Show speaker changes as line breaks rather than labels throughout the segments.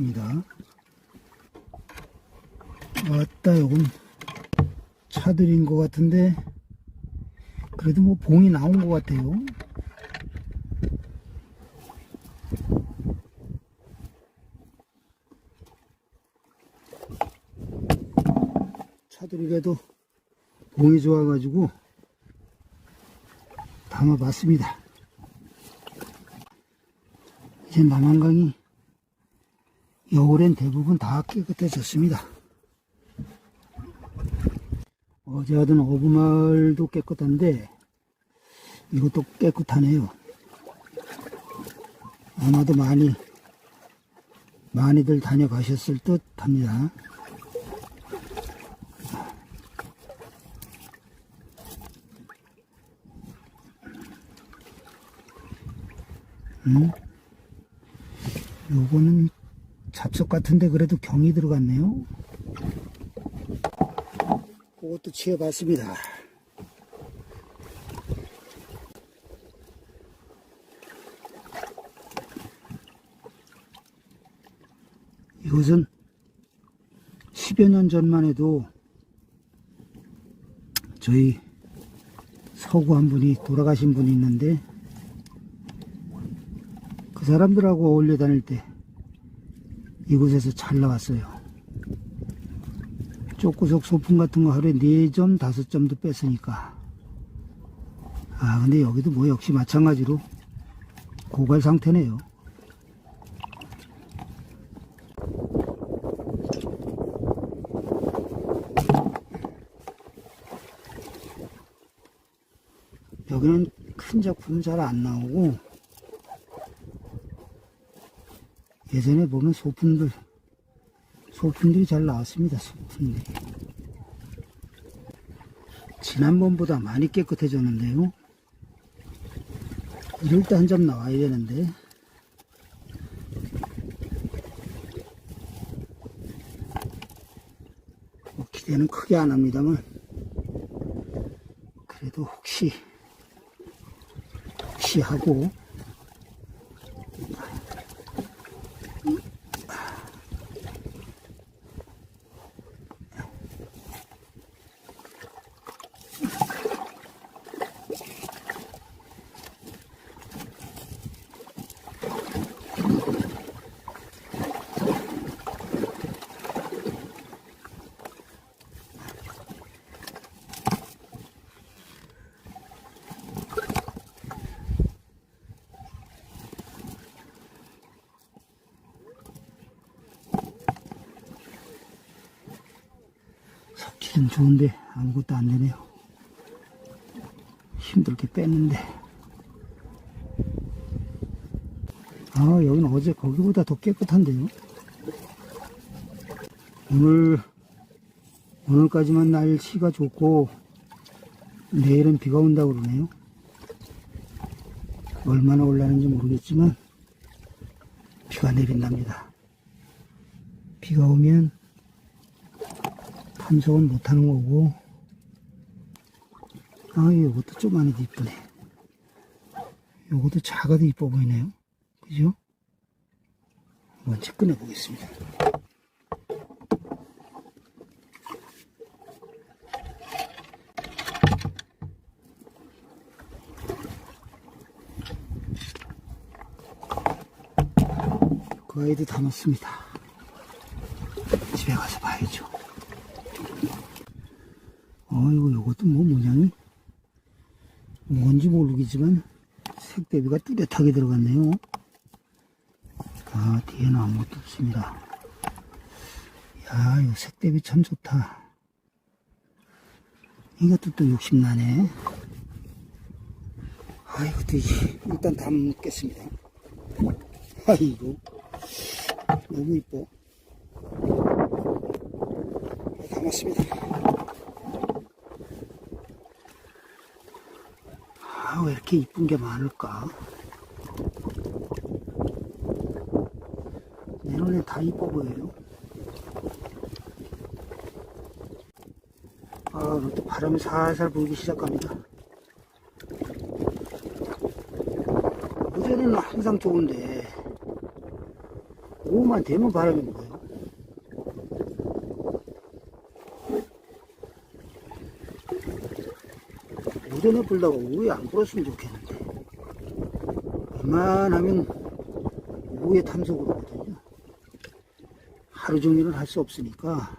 있습니다. 왔다, 요건 차들인 것 같은데, 그래도 뭐 봉이 나온 것 같아요. 차들이라도 봉이 좋아가지고 담아봤습니다. 이제 남한강이 겨울엔 대부분 다 깨끗해졌습니다. 어제 하던 어부마을도 깨끗한데 이것도 깨끗하네요. 아마도 많이 많이들 다녀가셨을 듯 합니다. 음? 요거는 잡석 같은데 그래도 경이 들어갔네요. 그것도 치워봤습니다. 이것은 10여 년 전만 해도 저희 서구 한 분이 돌아가신 분이 있는데 그 사람들하고 어울려 다닐 때 이곳에서 잘 나왔어요. 쪽구석 소품 같은 거 하루에 4점, 5점도 뺐으니까. 아, 근데 여기도 뭐 역시 마찬가지로 고갈 상태네요. 여기는 큰 작품은 잘 안 나오고 예전에 보면 소품들 소품들이 잘 나왔습니다 소품들이. 지난번보다 많이 깨끗해졌는데요. 이럴 때 한 점 나와야 되는데. 뭐 기대는 크게 안 합니다만. 그래도 혹시 혹시 하고 섞기는 좋은데 아무것도 안 되네요. 힘들게 뺐는데. 아, 여기는 어제 거기보다 더 깨끗한데요. 오늘, 오늘까지만 날씨가 좋고, 내일은 비가 온다고 그러네요. 얼마나 올라는지 모르겠지만, 비가 내린답니다. 비가 오면 탐색은 못하는 거고. 아 이것도 좀 안에도 이쁘네. 요것도 작아도 이뻐 보이네요. 그죠? 먼저 꺼내 보겠습니다. 그 아이도 담았습니다. 집에 가서 봐야죠 아이고 요것도 뭐 모양이? 뭔지 모르겠지만 색대비가 뚜렷하게 들어갔네요. 아 뒤에는 아무것도 없습니다. 야요 색대비 참 좋다. 이것도 또 욕심나네. 아이고 또 이- 일단 담겠습니다. 아이고 너무 이뻐. 담았습니다 아, 왜 이렇게 이쁜 게 많을까? 내 눈에 다 이뻐 보여요. 아, 또 바람이 살살 불기 시작합니다. 어제는 항상 좋은데, 오후만 되면 바람이 불어요. 오전에 불다가 오후에 안 불었으면 좋겠는데. 웬만하면 오후에 탐색을 하거든요. 하루 종일은 할 수 없으니까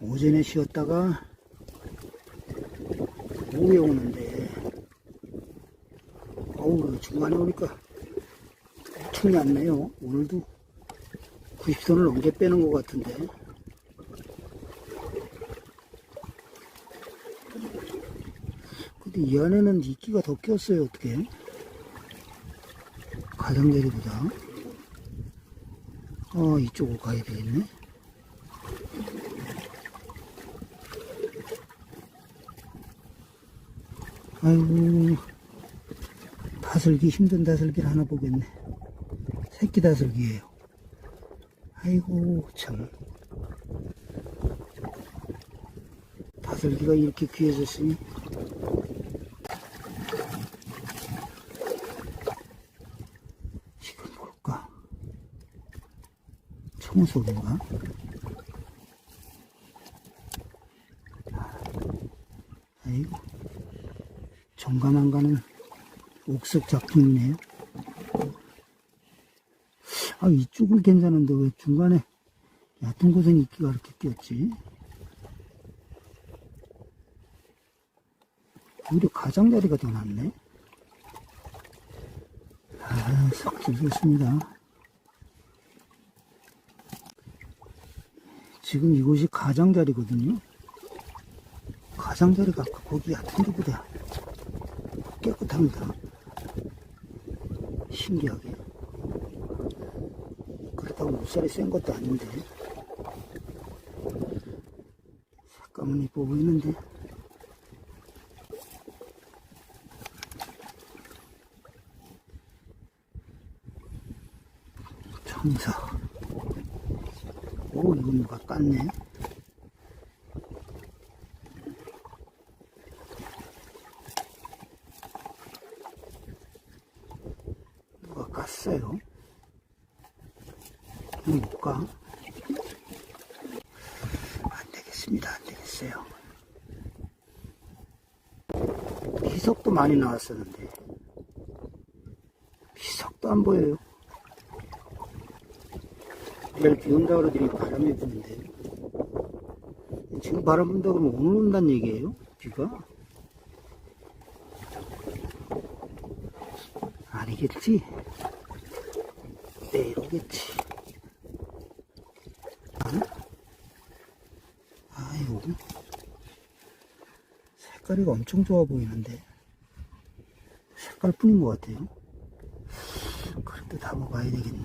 오전에 쉬었다가 오후에 오는데 어우 중간에 오니까 엄청 얕네요 오늘도 90톤을 넘게 빼는 것 같은데 근데 이 안에는 이끼가 더 꼈어요 어떻게? 가장자리보다. 어 이쪽으로 가야 되겠네. 아이고. 다슬기 힘든 다슬기를 하나 보겠네. 새끼 다슬기예요. 아이고 참. 다슬기가 이렇게 귀해졌으니 지금 뭘까 청소인가 아이고 정감 안 가는 옥석 작품이네요. 아, 이쪽은 괜찮은데 왜 중간에 얕은 곳은 이끼가 이렇게 꼈지? 오히려 가장자리가 더 낫네. 아, 석질 좋습니다. 지금 이곳이 가장자리거든요. 가장자리가 아까 거기 얕은 데보다 깨끗합니다. 신기하게. 그렇다고 물살이 센 것도 아닌데. 색감은 이뻐 보이는데. 청사. 누가 깠네. 누가 깠어요? 못 가? 안 되겠습니다. 안 되겠어요. 비석도 많이 나왔었는데. 비석도 안 보여요. 내일 비 온다 그러더니 바람이 부는데. 지금 바람 분다 그러면 오늘 온다는 얘기예요? 비가? 아니겠지? 내일 오겠지. 응? 아이고. 색깔이 엄청 좋아 보이는데. 색깔 뿐인 것 같아요. 그래도 다 먹어야 되겠네.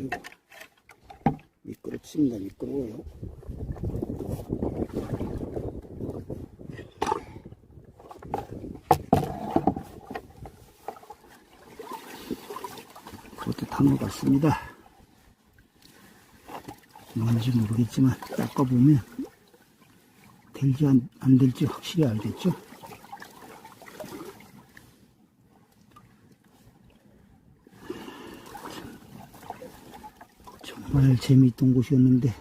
음. 미끄럽습니다. 미끄러워요. 그것도 담은 것 같습니다. 뭔지 모르겠지만 닦아보면 될지 안, 안 될지 확실히 알겠죠? 정말 재미있던 곳이었는데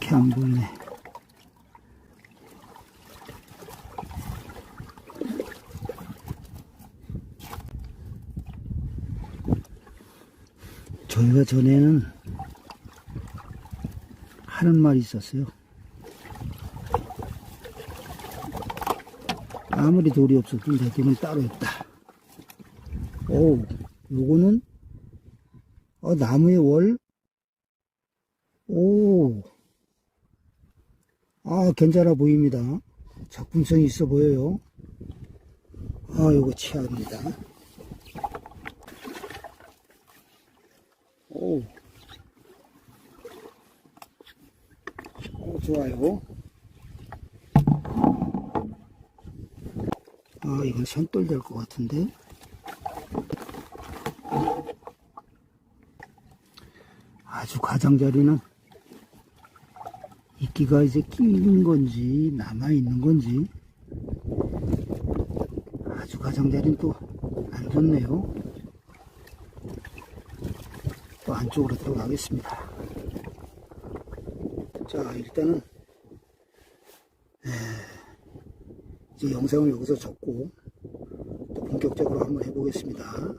이렇게 안 보이네. 저희가 전에는 하는 말이 있었어요. 아무리 돌이 없어도 내 돈은 따로 있다. 오, 요거는, 어, 나무의 월? 오, 아, 괜찮아 보입니다. 작품성이 있어 보여요. 아, 요거 치아입니다. 오. 오, 좋아요. 아, 이건 산돌 될 것 같은데. 아주 가장자리는 이끼가 이제 끼는 건지 남아 있는 건지 아주 가장자리는 또 안 좋네요. 또 안쪽으로 들어가겠습니다. 자 일단은 에, 이제 영상을 여기서 접고 또 본격적으로 한번 해보겠습니다.